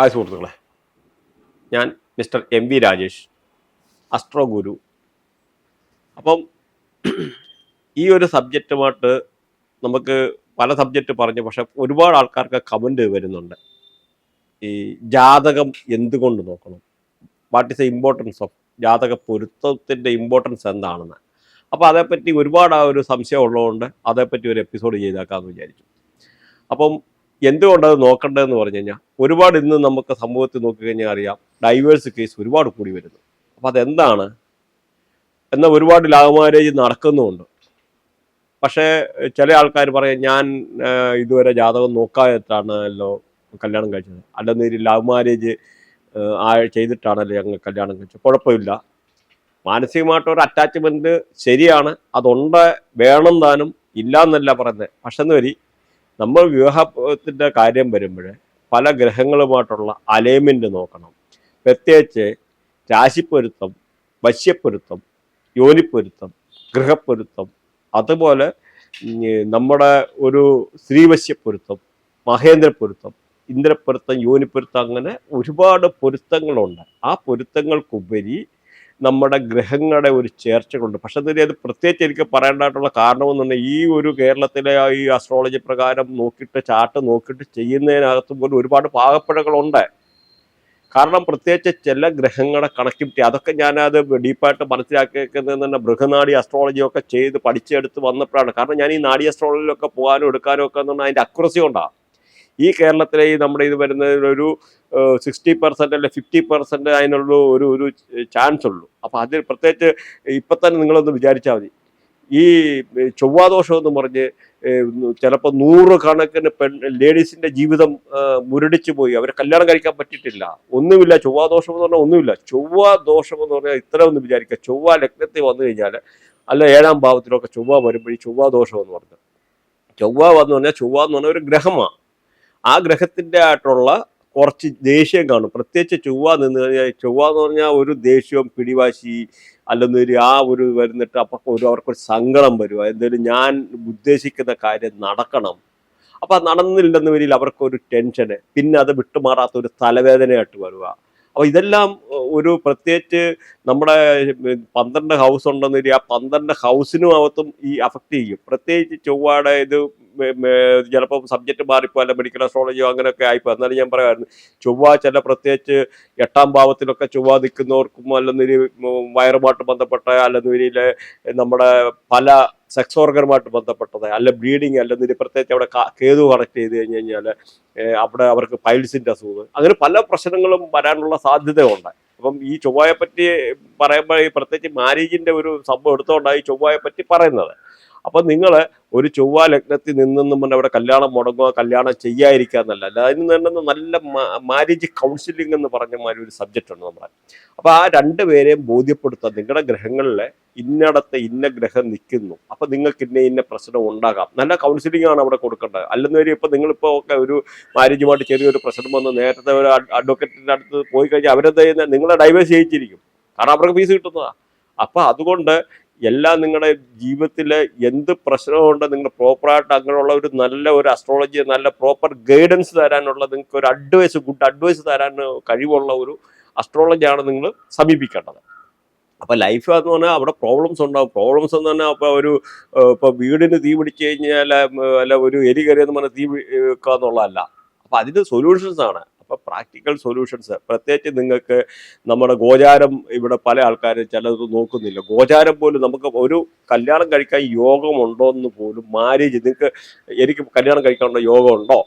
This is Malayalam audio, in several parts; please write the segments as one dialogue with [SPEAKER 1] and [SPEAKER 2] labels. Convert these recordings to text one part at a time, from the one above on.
[SPEAKER 1] ഹായ് സുഹൃത്തുക്കളെ. ഞാൻ mister M V Rajesh astro guru. അപ്പം ഈ ഒരു സബ്ജക്റ്റുമായിട്ട് നമുക്ക് പല സബ്ജക്റ്റ് പറഞ്ഞു പക്ഷെ ഒരുപാട് ആൾക്കാർക്ക് കമന്റ് വരുന്നുണ്ട്. ഈ ജാതകം എന്തുകൊണ്ട് നോക്കണം? What is the importance of ജാതക പൊരുത്തത്തിന്റെ ഇമ്പോർട്ടൻസ് എന്താണെന്ന്. അപ്പോൾ അതേപ്പറ്റി ഒരുപാട് ആ ഒരു സംശയം ഉള്ളതുകൊണ്ട് അതേപ്പറ്റി ഒരു എപ്പിസോഡ് ചെയ്തേക്കാമെന്ന് വിചാരിച്ചു. അപ്പം എന്തുകൊണ്ടത് നോക്കേണ്ടതെന്ന് പറഞ്ഞു കഴിഞ്ഞാൽ ഒരുപാട് ഇന്ന് നമുക്ക് സമൂഹത്തിൽ നോക്കിക്കഴിഞ്ഞാൽ അറിയാം ഡൈവേഴ്സ് കേസ് ഒരുപാട് കൂടി വരുന്നു. അപ്പം അതെന്താണ്? എന്നാൽ ഒരുപാട് ലവ് മാരേജ് നടക്കുന്നുമുണ്ട്. പക്ഷേ ചില ആൾക്കാർ പറയും ഞാൻ ഇതുവരെ ജാതകം നോക്കാതെത്താണല്ലോ കല്യാണം കഴിച്ചത്. അല്ലെന്നൊരു ലവ് മാരേജ് ആ ചെയ്തിട്ടാണല്ലോ ഞങ്ങൾ കല്യാണം കഴിച്ചത്. കുഴപ്പമില്ല. മാനസികമായിട്ട് ഒരു അറ്റാച്ച്മെന്റ് ശരിയാണ്. അതുണ്ട് വേണം താനും ഇല്ല എന്നല്ല പറയുന്നത്. പക്ഷെ എന്ന് വരി നമ്മൾ വിവാഹത്തിന്റെ കാര്യം വരുമ്പോൾ പല ഗ്രഹങ്ങളുമായിട്ടുള്ള അലൈൻമെന്റ് നോക്കണം. പ്രത്യേകിച്ച് രാശിപ്പൊരുത്തം വശ്യപ്പൊരുത്തം യോനിപ്പൊരുത്തം ഗൃഹപ്പൊരുത്തം അതുപോലെ നമ്മുടെ ഒരു ശ്രീവശ്യപ്പൊരുത്തം മഹേന്ദ്രപ്പൊരുത്തം ഇന്ദ്രപ്പൊരുത്തം യോനിപ്പൊരുത്തം അങ്ങനെ ഒരുപാട് പൊരുത്തങ്ങളുണ്ട്. ആ പൊരുത്തങ്ങൾക്കുപരി നമ്മുടെ ഗ്രഹങ്ങളുടെ ഒരു ചേർച്ചകളുണ്ട്. പക്ഷെ അതിൽ അത് പ്രത്യേകിച്ച് എനിക്ക് പറയേണ്ടതായിട്ടുള്ള കാരണമെന്ന് പറഞ്ഞാൽ ഈ ഒരു കേരളത്തിലെ ഈ അസ്ട്രോളജി പ്രകാരം നോക്കിയിട്ട് ചാർട്ട് നോക്കിയിട്ട് ചെയ്യുന്നതിനകത്ത് പോലും ഒരുപാട് പാകപ്പിഴകളുണ്ട്. കാരണം പ്രത്യേകിച്ച് ചില ഗ്രഹങ്ങളുടെ കണക്ടിവിറ്റി അതൊക്കെ ഞാനത് ഡീപ്പായിട്ട് മനസ്സിലാക്കിയിരിക്കുന്നത് തന്നെ ബൃഹനാടി അസ്ട്രോളജി ഒക്കെ ചെയ്ത് പഠിച്ചെടുത്ത് വന്നപ്പോഴാണ്. കാരണം ഞാൻ ഈ നാടി അസ്ട്രോളജിയിലൊക്കെ പോകാനും എടുക്കാനും ഒക്കെ എന്ന് പറഞ്ഞാൽ അതിന്റെ അക്യുറസി കൊണ്ടാണ്. ഈ കേരളത്തിലെ ഈ നമ്മുടെ ഇത് വരുന്നതിനൊരു സിക്സ്റ്റി പെർസെന്റ് അല്ലെ ഫിഫ്റ്റി പെർസെന്റ് അതിനുള്ള ഒരു ഒരു ചാൻസ് ഉള്ളൂ. അപ്പോൾ അതിൽ പ്രത്യേകിച്ച് ഇപ്പം തന്നെ നിങ്ങളൊന്ന് വിചാരിച്ചാൽ മതി. ഈ ചൊവ്വാദോഷം എന്ന് പറഞ്ഞ് ചിലപ്പോൾ നൂറ് കണക്കിന് പെൺ ലേഡീസിന്റെ ജീവിതം മുരടിച്ചു പോയി. അവരെ കല്യാണം കഴിക്കാൻ പറ്റിയിട്ടില്ല. ഒന്നുമില്ല ചൊവ്വാദോഷം എന്ന് പറഞ്ഞാൽ ഒന്നുമില്ല. ചൊവ്വാദോഷം എന്ന് പറഞ്ഞാൽ ഇത്ര ഒന്ന് വിചാരിക്കുക ചൊവ്വ ലഗ്നത്തിൽ വന്നു കഴിഞ്ഞാൽ അല്ല ഏഴാം ഭാവത്തിലൊക്കെ ചൊവ്വ വരുമ്പോൾ ചൊവ്വാദോഷം എന്ന് പറഞ്ഞത് ചൊവ്വ വന്നു പറഞ്ഞാൽ ചൊവ്വ എന്ന് പറഞ്ഞാൽ ഒരു ഗ്രഹമാണ് ആ ഗ്രഹത്തിന്റെ ആയിട്ടുള്ള കുറച്ച് ദേഷ്യം കാണും. പ്രത്യേകിച്ച് ചൊവ്വ നിന്ന് കഴിഞ്ഞാൽ ചൊവ്വ എന്ന് പറഞ്ഞാൽ ഒരു ദേഷ്യവും പിടിവാശി അല്ലെന്നൊരു ആ ഒരു വരുന്നിട്ട് അപ്പം ഒരു അവർക്കൊരു സങ്കടം വരും. എന്തെങ്കിലും ഞാൻ ഉദ്ദേശിക്കുന്ന കാര്യം നടക്കണം. അപ്പം നടന്നില്ലെന്ന് വരിയിൽ അവർക്കൊരു ടെൻഷന്. പിന്നെ അത് വിട്ടുമാറാത്ത ഒരു തലവേദനയായിട്ട് വരുക. അപ്പോൾ ഇതെല്ലാം ഒരു പ്രത്യേകിച്ച് നമ്മുടെ പന്ത്രണ്ട് ഹൗസ് ഉണ്ടെന്ന് വരിക ആ പന്ത്രണ്ട് ഹൗസിനും അകത്തും ഈ അഫക്റ്റ് ചെയ്യും. പ്രത്യേകിച്ച് ചൊവ്വാടെ ഇത് ചിലപ്പോൾ സബ്ജക്റ്റ് മാറിപ്പോ അല്ല മെഡിക്കൽ അസ്ട്രോളജിയോ അങ്ങനെയൊക്കെ ആയിപ്പോ എന്നാലും ഞാൻ പറയുമായിരുന്നു ചൊവ്വ ചില പ്രത്യേകിച്ച് എട്ടാം ഭാവത്തിലൊക്കെ ചൊവ്വ നിൽക്കുന്നവർക്കും അല്ലെന്നൊരു വയറുമായിട്ട് ബന്ധപ്പെട്ട അല്ലെന്നൊരിയിലെ നമ്മുടെ പല സെക്സ് ഓർഗനുമായിട്ട് ബന്ധപ്പെട്ടത് അല്ല ബ്ലീഡിങ് അല്ലെന്നൊരു പ്രത്യേകിച്ച് അവിടെ കേതു കണക്ട് ചെയ്ത് കഴിഞ്ഞ് കഴിഞ്ഞാൽ അവിടെ അവർക്ക് പൈൽസിന്റെ അസുഖം അങ്ങനെ പല പ്രശ്നങ്ങളും വരാനുള്ള സാധ്യതയുണ്ട്. അപ്പം ഈ ചൊവ്വയെ പറ്റി പറയുമ്പോൾ ഈ പ്രത്യേകിച്ച് മാരേജിന്റെ ഒരു സംഭവം എടുത്തുകൊണ്ടാണ് ഈ ചൊവ്വയെ പറ്റി പറയുന്നത്. അപ്പം നിങ്ങൾ ഒരു ചൊവ്വ ലഗ്നത്തിൽ നിന്നെന്നും പറഞ്ഞ് അവിടെ കല്യാണം മുടങ്ങുക കല്യാണം ചെയ്യാതിരിക്കുക എന്നല്ല. അല്ല അതിന് തന്നെ നല്ല മാരേജ് കൗൺസിലിംഗ് എന്ന് പറഞ്ഞ മാതിരി ഒരു സബ്ജക്റ്റ് ഉണ്ട് നമ്മുടെ. അപ്പൊ ആ രണ്ട് പേരെയും ബോധ്യപ്പെടുത്താൻ നിങ്ങളുടെ ഗ്രഹങ്ങളിലെ ഇന്നടത്തെ ഇന്ന ഗ്രഹം നിൽക്കുന്നു. അപ്പൊ നിങ്ങൾക്ക് ഇന്ന ഇന്ന പ്രശ്നം ഉണ്ടാകാം. നല്ല കൗൺസിലിംഗ് ആണ് അവിടെ കൊടുക്കേണ്ടത്. അല്ലെന്ന് വരെ ഇപ്പൊ നിങ്ങളിപ്പോ ഒക്കെ ഒരു മാരേജുമായിട്ട് ചെറിയൊരു പ്രശ്നം വന്ന് നേരത്തെ ഒരു അഡ്വക്കേറ്റിന്റെ അടുത്ത് പോയി കഴിഞ്ഞാൽ അവരെന്താ നിങ്ങളെ ഡൈവേഴ്സ് ചെയ്യിച്ചിരിക്കും. കാരണം അവർക്ക് ഫീസ് കിട്ടുന്നതാ. അപ്പൊ അതുകൊണ്ട് എല്ലാം നിങ്ങളുടെ ജീവിതത്തിൽ എന്ത് പ്രശ്നമുണ്ട് നിങ്ങൾ പ്രോപ്പറായിട്ട് അങ്ങനെയുള്ള ഒരു നല്ല ഒരു അസ്ട്രോളജി നല്ല പ്രോപ്പർ ഗൈഡൻസ് തരാനുള്ള നിങ്ങൾക്ക് ഒരു അഡ്വൈസ് ഗുഡ് അഡ്വൈസ് തരാൻ കഴിവുള്ള ഒരു അസ്ട്രോളജിയാണ് നിങ്ങൾ സമീപിക്കേണ്ടത്. അപ്പൊ ലൈഫ് എന്ന് പറഞ്ഞാൽ അവിടെ പ്രോബ്ലംസ് ഉണ്ടാവും. പ്രോബ്ലംസ് എന്ന് പറഞ്ഞാൽ അപ്പോൾ ഒരു ഇപ്പോൾ ഇപ്പൊ വീടിന് തീ പിടിച്ചു കഴിഞ്ഞാൽ അല്ല ഒരു എലി കയറിയെന്ന് പറഞ്ഞാൽ തീ എന്നുള്ളതല്ല അപ്പൊ അതിന് സൊല്യൂഷൻസ് ആണ്. അപ്പൊ പ്രാക്ടിക്കൽ സൊല്യൂഷൻസ്. പ്രത്യേകിച്ച് നിങ്ങൾക്ക് നമ്മുടെ ഗോചാരം ഇവിടെ പല ആൾക്കാരും ചിലത് നോക്കുന്നില്ല. ഗോചാരം പോലും നമുക്ക് ഒരു കല്യാണം കഴിക്കാൻ യോഗമുണ്ടോ എന്ന് പോലും മാരേജ് നിങ്ങൾക്ക് എനിക്ക് കല്യാണം കഴിക്കാനുള്ള യോഗം ഉണ്ടോ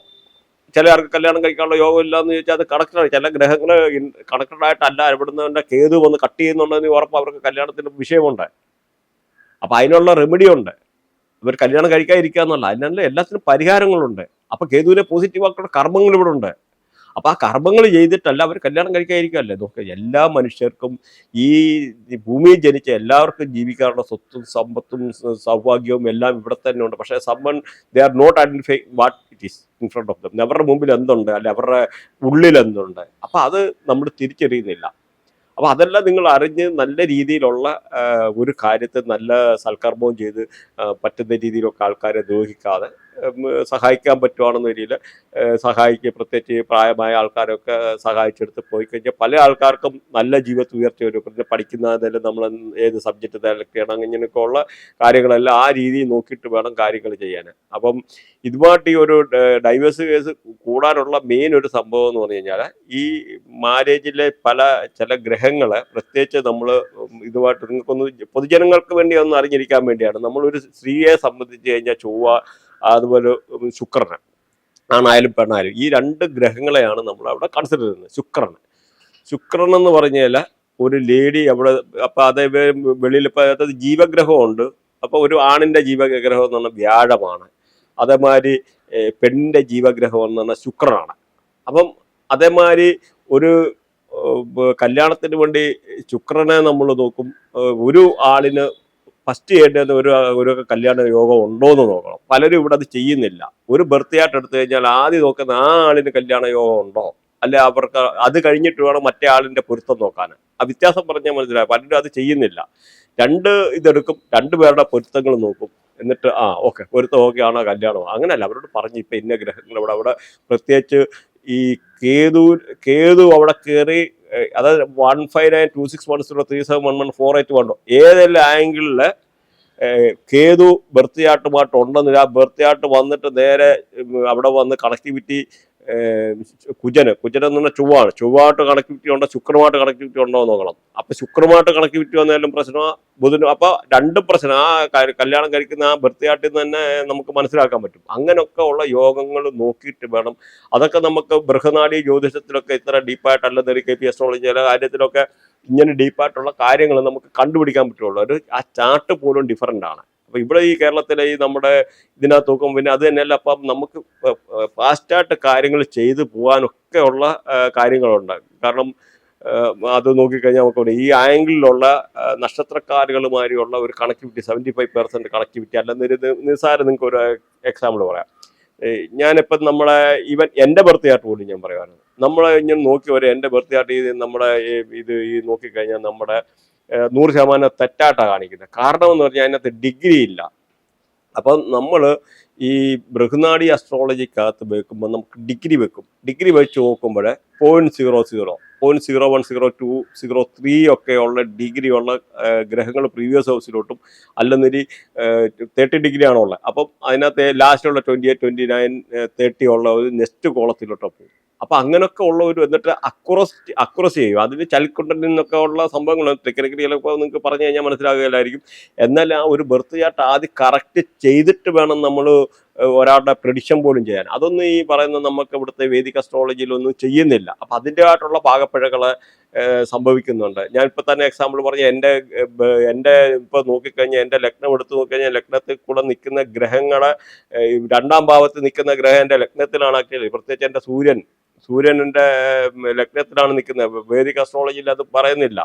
[SPEAKER 1] ചില ആൾക്ക് കല്യാണം കഴിക്കാനുള്ള യോഗം ഇല്ല എന്ന് ചോദിച്ചാൽ അത് കണക്റ്റഡ് ചില ഗ്രഹങ്ങൾ കണക്റ്റഡ് ആയിട്ടല്ല. ഇവിടുന്ന് കേതു വന്ന് കട്ട് ചെയ്യുന്നുണ്ടെന്ന് ഉറപ്പ് അവർക്ക് കല്യാണത്തിന് വിഷയമുണ്ട്. അപ്പൊ അതിനുള്ള റെമഡി ഉണ്ട്. ഇവർ കല്യാണം കഴിക്കാതിരിക്കുക എന്നല്ല അതിനുള്ള എല്ലാത്തിനും പരിഹാരങ്ങളുണ്ട്. അപ്പൊ കേതുവിനെ പോസിറ്റീവ് ആക്കുന്ന കർമ്മങ്ങൾ ഇവിടെ ഉണ്ട് അപ്പൊ ആ കർമ്മങ്ങൾ ചെയ്തിട്ടല്ല അവർ കല്യാണം കഴിക്കാതിരിക്കുകയല്ലേ? നോക്കുക എല്ലാ മനുഷ്യർക്കും ഈ ഭൂമിയിൽ ജനിച്ച എല്ലാവർക്കും ജീവിക്കാനുള്ള സ്വത്തും സമ്പത്തും സൗഭാഗ്യവും എല്ലാം ഇവിടെ തന്നെ ഉണ്ട്. പക്ഷേ some they are not identify what it is in front of them അവരുടെ മുമ്പിൽ എന്തുണ്ട്? അല്ലെ അവരുടെ ഉള്ളിൽ എന്തുണ്ട്? അപ്പൊ അത് നമ്മൾ തിരിച്ചറിയുന്നില്ല. അപ്പൊ അതെല്ലാം നിങ്ങൾ അറിഞ്ഞ് നല്ല രീതിയിലുള്ള ഒരു കാര്യത്തെ നല്ല സൽക്കർമ്മവും ചെയ്ത് പറ്റുന്ന രീതിയിലൊക്കെ ആൾക്കാരെ ദ്രോഹിക്കാതെ സഹായിക്കാൻ പറ്റുവാണെന്ന രീതിയിൽ സഹായിക്കുക പ്രത്യേകിച്ച് പ്രായമായ ആൾക്കാരൊക്കെ സഹായിച്ചെടുത്ത് പോയി കഴിഞ്ഞാൽ പല ആൾക്കാർക്കും നല്ല ജീവിതത്തിൽ ഉയർച്ച വരും പിന്നെ പഠിക്കുന്നതിലും നമ്മൾ ഏത് സബ്ജക്റ്റ് തിരക്കണം ഇങ്ങനെയൊക്കെ ഉള്ള കാര്യങ്ങളെല്ലാം ആ രീതിയിൽ നോക്കിയിട്ട് വേണം കാര്യങ്ങൾ ചെയ്യാൻ. അപ്പം ഇതുമായിട്ട് ഈ ഒരു ഡൈവേഴ്സ് കേസ് കൂടാനുള്ള മെയിൻ ഒരു സംഭവം എന്ന് പറഞ്ഞു കഴിഞ്ഞാൽ ഈ മാരേജിലെ പല ചില ഗ്രഹങ്ങൾ പ്രത്യേകിച്ച് നമ്മൾ ഇതുമായിട്ട് നിങ്ങൾക്കൊന്ന് പൊതുജനങ്ങൾക്ക് വേണ്ടി ഒന്ന് അറിഞ്ഞിരിക്കാൻ വേണ്ടിയാണ്. നമ്മളൊരു സ്ത്രീയെ സംബന്ധിച്ച് കഴിഞ്ഞാൽ ചൊവ്വ അതുപോലെ ശുക്രനെ. ആണായാലും പെണ്ണായാലും ഈ രണ്ട് ഗ്രഹങ്ങളെയാണ് നമ്മൾ അവിടെ കൺസിഡർ ചെയ്യുന്നത്. ശുക്രനെ. ശുക്രൻ എന്ന് പറഞ്ഞാൽ ഒരു ലേഡി അവിടെ അപ്പൊ അതേ വെളിയിൽ ഇപ്പൊ അതായത് ജീവഗ്രഹമുണ്ട്. അപ്പൊ ഒരു ആണിന്റെ ജീവഗ്രഹം എന്ന് പറഞ്ഞാൽ വ്യാഴമാണ്. അതേമാതിരി പെണ്ണിന്റെ ജീവഗ്രഹം എന്ന് പറഞ്ഞാൽ ശുക്രനാണ്. അപ്പം അതേമാതിരി ഒരു കല്യാണത്തിന് വേണ്ടി ശുക്രനെ നമ്മൾ നോക്കും. ഒരു ആളിന് ഫസ്റ്റ് ചെയ്യേണ്ടത് ഒരു ഒരു കല്യാണ യോഗം ഉണ്ടോ എന്ന് നോക്കണം. പലരും ഇവിടെ അത് ചെയ്യുന്നില്ല. ഒരു ബർത്ത്ഡേ ആയിട്ട് എടുത്തു കഴിഞ്ഞാൽ ആദ്യം നോക്കുന്ന ആ ആളിന് കല്യാണ യോഗം ഉണ്ടോ? അല്ലെ അവർക്ക് അത് കഴിഞ്ഞിട്ട് വേണം മറ്റേ ആളിന്റെ പൊരുത്തം നോക്കാൻ. ആ വ്യത്യാസം പറഞ്ഞാൽ മനസ്സിലായി പലരും അത് ചെയ്യുന്നില്ല. രണ്ട് ഇതെടുക്കും രണ്ടുപേരുടെ പൊരുത്തങ്ങൾ നോക്കും. എന്നിട്ട് ആ ഓക്കെ പൊരുത്തം ഓക്കെ ആണോ കല്യാണമോ? അങ്ങനെയല്ല. അവരോട് പറഞ്ഞു ഇപ്പം ഇന്ന ഗ്രഹങ്ങൾ അവിടെ അവിടെ പ്രത്യേകിച്ച് ഈ കേതു കേതു അവിടെ കയറി അതായത് one five nine two six one zero three seven one one four eight one ഏതെല്ലാം ആംഗിളിൽ കേതു ബർത്തിയാട്ടുമായിട്ട് ഉണ്ടെന്നില്ല ബർത്തിയാട്ട് വന്നിട്ട് നേരെ അവിടെ വന്ന് കണക്ടിവിറ്റി കുജന്. കുജൻ എന്ന് പറഞ്ഞാൽ ചൊവ്വാണ്. ചൊവ്വായിട്ട് കണക്ടിവിറ്റി ഉണ്ടോ? ശുക്രമായിട്ട് കണക്ടിവിറ്റി ഉണ്ടോ എന്ന് നോക്കണം. അപ്പൊ ശുക്രമായിട്ട് കണക്ടിവിറ്റി വന്നാലും പ്രശ്നം ബുധനും അപ്പൊ രണ്ടും പ്രശ്നം. ആ കല്യാണം കഴിക്കുന്ന ആ ബർത്തിയാട്ടിൽ തന്നെ നമുക്ക് മനസ്സിലാക്കാൻ പറ്റും. അങ്ങനെയൊക്കെ ഉള്ള യോഗങ്ങൾ നോക്കിയിട്ട് വേണം. അതൊക്കെ നമുക്ക് ബൃഹനാടി ജ്യോതിഷത്തിലൊക്കെ ഇത്ര ഡീപ്പായിട്ടല്ലെന്നൊരു കെ പി എസ്ട്രോളജി ചില കാര്യത്തിലൊക്കെ ഇങ്ങനെ ഡീപ്പായിട്ടുള്ള കാര്യങ്ങൾ നമുക്ക് കണ്ടുപിടിക്കാൻ പറ്റുള്ളൂ. ഒരു ആ ചാർട്ട് പോലും ഡിഫറന്റ് ആണ്. അപ്പൊ ഇവിടെ ഈ കേരളത്തിലെ ഈ നമ്മുടെ ഇതിനകത്ത് നോക്കുമ്പോൾ പിന്നെ അത് തന്നെയല്ല അപ്പം നമുക്ക് ഫാസ്റ്റായിട്ട് കാര്യങ്ങൾ ചെയ്തു പോകാനൊക്കെ ഉള്ള കാര്യങ്ങളുണ്ട്. കാരണം അത് നോക്കിക്കഴിഞ്ഞാൽ നമുക്ക് ഈ ആംഗിളിലുള്ള നക്ഷത്രക്കാരുകളുമായുള്ള ഒരു connectivity seventy five percent connectivity അല്ലെന്നൊരു നിസ്സാരം നിങ്ങൾക്ക് ഒരു എക്സാമ്പിൾ പറയാം. ഞാനിപ്പം നമ്മളെ ഈവൻ എന്റെ ബർത്ത് ആയിട്ട് പോലും ഞാൻ പറയുമായിരുന്നു നമ്മളെ ഇങ്ങനെ നോക്കി വരെ എന്റെ ബർത്ത് ആയിട്ട് ഇത് നമ്മുടെ ഇത് ഈ നോക്കിക്കഴിഞ്ഞാൽ നമ്മുടെ നൂറ് ശതമാനം തെറ്റായിട്ടാണ് കാണിക്കുന്നത്. കാരണം എന്ന് പറഞ്ഞാൽ അതിനകത്ത് ഡിഗ്രി ഇല്ല. അപ്പം നമ്മൾ ഈ ബൃഹനാടി അസ്ട്രോളജിക്കകത്ത് വെക്കുമ്പോൾ നമുക്ക് ഡിഗ്രി വെക്കും. ഡിഗ്രി വെച്ച് നോക്കുമ്പോൾ point zero zero point zero one zero two zero three ഒക്കെ ഉള്ള ഡിഗ്രി ഉള്ള ഗ്രഹങ്ങൾ പ്രീവിയസ് ഹൗസിലോട്ടും അല്ലെന്നൊരു തേർട്ടി ഡിഗ്രി ആണുള്ളത്. അപ്പം അതിനകത്ത് ലാസ്റ്റുള്ള twenty eight twenty nine thirty ഉള്ള ഒരു നെക്സ്റ്റ് കോളത്തിലോട്ടോ പോകും. അപ്പം അങ്ങനെയൊക്കെ ഉള്ള ഒരു എന്നിട്ട് അക്യുറസ് അക്രോസ് ചെയ്യും. അതിന് ചലിക്കുണ്ടലിൽ നിന്നൊക്കെ ഉള്ള സംഭവങ്ങൾ ടെക്നിക്കലിയൊക്കെ നിങ്ങൾക്ക് പറഞ്ഞു കഴിഞ്ഞാൽ മനസ്സിലാകുകയില്ലായിരിക്കും എന്നാൽ ആ ഒരു ബർത്ത് ചാർട്ട് ആദ്യം കറക്റ്റ് ചെയ്തിട്ട് വേണം നമ്മൾ ഒരാളുടെ പ്രഡിക്ഷൻ പോലും ചെയ്യാൻ. അതൊന്നും ഈ പറയുന്ന നമുക്ക് ഇവിടുത്തെ വേദിക അസ്ട്രോളജിയിലൊന്നും ചെയ്യുന്നില്ല. അപ്പം അതിന്റെതായിട്ടുള്ള പാകപ്പിഴകൾ സംഭവിക്കുന്നുണ്ട്. ഞാൻ ഇപ്പം തന്നെ എക്സാമ്പിൾ പറഞ്ഞ എന്റെ എന്റെ ഇപ്പോൾ നോക്കിക്കഴിഞ്ഞാൽ എന്റെ ലഗ്നം എടുത്ത് നോക്കിക്കഴിഞ്ഞാൽ ലഗ്നത്തിൽ കൂടെ നിൽക്കുന്ന ഗ്രഹങ്ങളെ രണ്ടാം ഭാവത്ത് നിൽക്കുന്ന ഗ്രഹം എന്റെ ലഗ്നത്തിലാണ് ആക്ച്വലി പ്രത്യേകിച്ച് എന്റെ സൂര്യൻ സൂര്യൻ എന്റെ ലഗ്നത്തിലാണ് നിൽക്കുന്നത്. വേദിക അസ്ട്രോളജിയിൽ അത് പറയുന്നില്ല.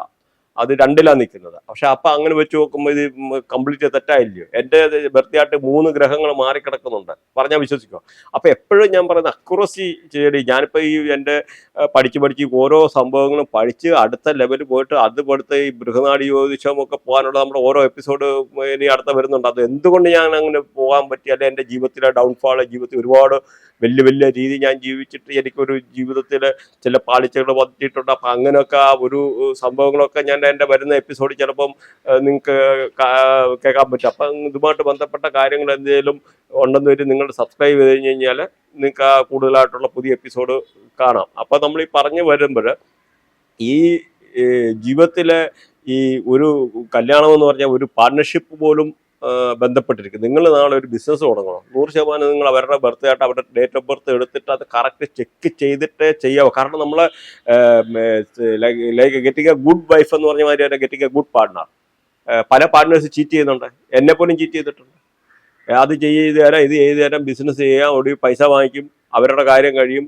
[SPEAKER 1] അത് രണ്ടിലാണ് നിൽക്കുന്നത് പക്ഷെ അപ്പൊ അങ്ങനെ വെച്ച് നോക്കുമ്പോൾ ഇത് കംപ്ലീറ്റ് തെറ്റായില്ലയോ? എന്റെ ബർത്തിയായിട്ട് മൂന്ന് ഗ്രഹങ്ങൾ മാറിക്കിടക്കുന്നുണ്ട്. പറഞ്ഞാൽ വിശ്വസിക്കുക അപ്പൊ എപ്പോഴും ഞാൻ പറയുന്നത് അക്യുറസി ചെയ്യടി ഞാനിപ്പോ ഈ എന്റെ പഠിച്ചു പഠിച്ച് പഠിച്ച് ഓരോ സംഭവങ്ങളും പഠിച്ച് അടുത്ത ലെവലിൽ പോയിട്ട് അത് പഠിത്ത ഈ ബൃഹനാടി ജ്യോതിഷം ഒക്കെ പോകാനുള്ള നമ്മുടെ ഓരോ എപ്പിസോഡ് ഇനി അടുത്ത വരുന്നുണ്ട്. അത് എന്തുകൊണ്ട് ഞാൻ അങ്ങനെ പോകാൻ പറ്റി? അല്ലെ എന്റെ ജീവിതത്തിലെ ഡൗൺഫാൾ ജീവിതത്തിൽ ഒരുപാട് വലിയ വലിയ രീതി ഞാൻ ജീവിച്ചിട്ട് എനിക്കൊരു ജീവിതത്തിൽ ചില പാളിച്ചകൾ വന്നിട്ടുണ്ട്. അപ്പം അങ്ങനെയൊക്കെ ആ ഒരു സംഭവങ്ങളൊക്കെ ഞാൻ എന്റെ വരുന്ന എപ്പിസോഡിൽ ചിലപ്പം നിങ്ങൾക്ക് കേൾക്കാൻ പറ്റും. അപ്പം ഇതുമായിട്ട് ബന്ധപ്പെട്ട കാര്യങ്ങൾ എന്തെങ്കിലും ഉണ്ടെന്ന് വരും നിങ്ങൾ സബ്സ്ക്രൈബ് ചെയ്ത് കഴിഞ്ഞ് കഴിഞ്ഞാൽ നിങ്ങൾക്ക് ആ കൂടുതലായിട്ടുള്ള പുതിയ എപ്പിസോഡ് കാണാം. അപ്പം നമ്മൾ ഈ പറഞ്ഞു വരുമ്പോൾ ഈ ജീവിതത്തിലെ ഈ ഒരു കല്യാണം എന്ന് പറഞ്ഞാൽ ഒരു പാർട്ണർഷിപ്പ് പോലും ബന്ധപ്പെട്ടിരിക്കും. നിങ്ങൾ നാളെ ഒരു ബിസിനസ് തുടങ്ങണം. നൂറ് ശതമാനം നിങ്ങൾ അവരുടെ ബർത്ത് ആയിട്ട് അവരുടെ ഡേറ്റ് ഓഫ് ബർത്ത് എടുത്തിട്ട് അത് കറക്റ്റ് ചെക്ക് ചെയ്തിട്ട് ചെയ്യാവോ. കാരണം നമ്മൾ like getting a good wife എന്ന് പറഞ്ഞ മാതിരി തന്നെ ഗെറ്റിംഗ് എ ഗുഡ് പാർട്ട്ണർ പല പാർട്ട്നേഴ്സ് ചീറ്റ് ചെയ്യുന്നുണ്ട്. എന്നെ പോലും ചീറ്റ് ചെയ്തിട്ടുണ്ട്. അത് ചെയ്ത് തരാം ഇത് ചെയ്ത് തരാം ബിസിനസ് ചെയ്യാം ഒടുവിൽ പൈസ വാങ്ങിക്കും അവരുടെ കാര്യം കഴിയും.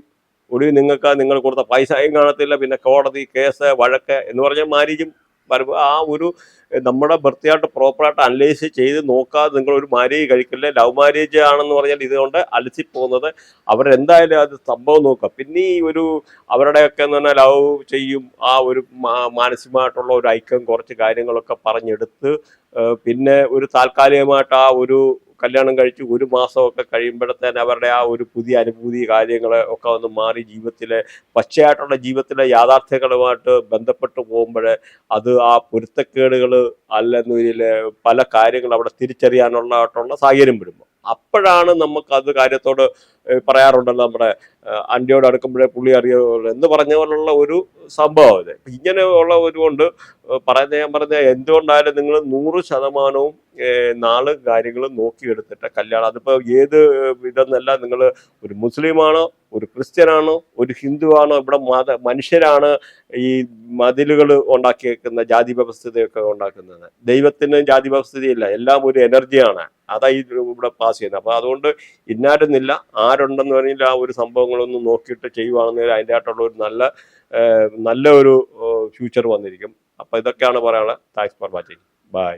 [SPEAKER 1] ഒടുവിൽ നിങ്ങൾക്ക് നിങ്ങൾ കൊടുത്ത പൈസയും കാണത്തില്ല. പിന്നെ കോടതി കേസ് വഴക്ക് എന്ന് പറഞ്ഞാൽ മാരേജും ആ ഒരു നമ്മുടെ വൃത്തിയായിട്ട് പ്രോപ്പറായിട്ട് അനലൈസ് ചെയ്ത് നോക്കാതെ നിങ്ങൾ ഒരു മാരേജ് കഴിക്കില്ല? ലവ് മാരേജ് ആണെന്ന് പറഞ്ഞാൽ ഇതുകൊണ്ട് അലസി പോകുന്നത് അവരെന്തായാലും അത് സംഭവം നോക്കുക പിന്നെ ഈ ഒരു അവരുടെയൊക്കെ എന്ന് പറഞ്ഞാൽ ലവ് ചെയ്യും ആ ഒരു മാനസികമായിട്ടുള്ള ഒരു ഐക്യം കുറച്ച് കാര്യങ്ങളൊക്കെ പറഞ്ഞെടുത്ത് പിന്നെ ഒരു താൽക്കാലികമായിട്ട് ആ ഒരു കല്യാണം കഴിച്ച് ഒരു മാസമൊക്കെ കഴിയുമ്പോഴത്തേന് അവരുടെ ആ ഒരു പുതിയ അനുഭൂതി കാര്യങ്ങൾ ഒക്കെ ഒന്ന് മാറി ജീവിതത്തിലെ പച്ചയായിട്ടുള്ള ജീവിതത്തിലെ യാഥാർത്ഥ്യങ്ങളുമായിട്ട് ബന്ധപ്പെട്ട് പോകുമ്പോൾ അത് ആ പൊരുത്തക്കേടുകൾ അല്ലെന്നതിൽ പല കാര്യങ്ങൾ അവിടെ തിരിച്ചറിയാനുള്ള ആയിട്ടുള്ള സാഹചര്യം വരുമ്പോൾ അപ്പോഴാണ് നമുക്ക് അത് കാര്യത്തോട് പറയാറുണ്ടല്ലോ നമ്മുടെ അണ്ടിയോട് അടുക്കുമ്പോഴേ പുള്ളി അറിയുള്ളൂ. എന്ന് പറഞ്ഞ പോലുള്ള ഒരു സംഭവം ഇത്. ഇങ്ങനെ ഉള്ള ഒരു കൊണ്ട് ഏഹ് പറയുന്ന ഞാൻ പറഞ്ഞ എന്തുകൊണ്ടായാലും നിങ്ങൾ നൂറ് ശതമാനവും നാല് കാര്യങ്ങൾ നോക്കിയെടുത്തിട്ട് കല്യാണം അതിപ്പോൾ ഏത് ഇതെന്നല്ല നിങ്ങൾ ഒരു മുസ്ലിമാണോ ഒരു ക്രിസ്ത്യനാണോ ഒരു ഹിന്ദുവാണോ ഇവിടെ മത മനുഷ്യരാണ് ഈ മതിലുകൾ ഉണ്ടാക്കിയേക്കുന്ന ജാതി വ്യവസ്ഥതയൊക്കെ ഉണ്ടാക്കുന്നത്. ദൈവത്തിന് ജാതി വ്യവസ്ഥിതിയില്ല എല്ലാം ഒരു എനർജിയാണ്. അതാ ഈ ഇവിടെ പാസ് ചെയ്യുന്നത്. അപ്പൊ അതുകൊണ്ട് ഇന്നാരുന്നില്ല. ആരുണ്ടെന്ന് പറഞ്ഞാൽ ആ ഒരു സംഭവങ്ങളൊന്നും നോക്കിയിട്ട് ചെയ്യുവാണെന്നെങ്കിൽ അതിന്റെ ആയിട്ടുള്ള ഒരു നല്ല നല്ല ഒരു ഫ്യൂച്ചർ വന്നിരിക്കും. അപ്പൊ ഇതൊക്കെയാണ് പറയാനുള്ളത്. Thanks for watching bye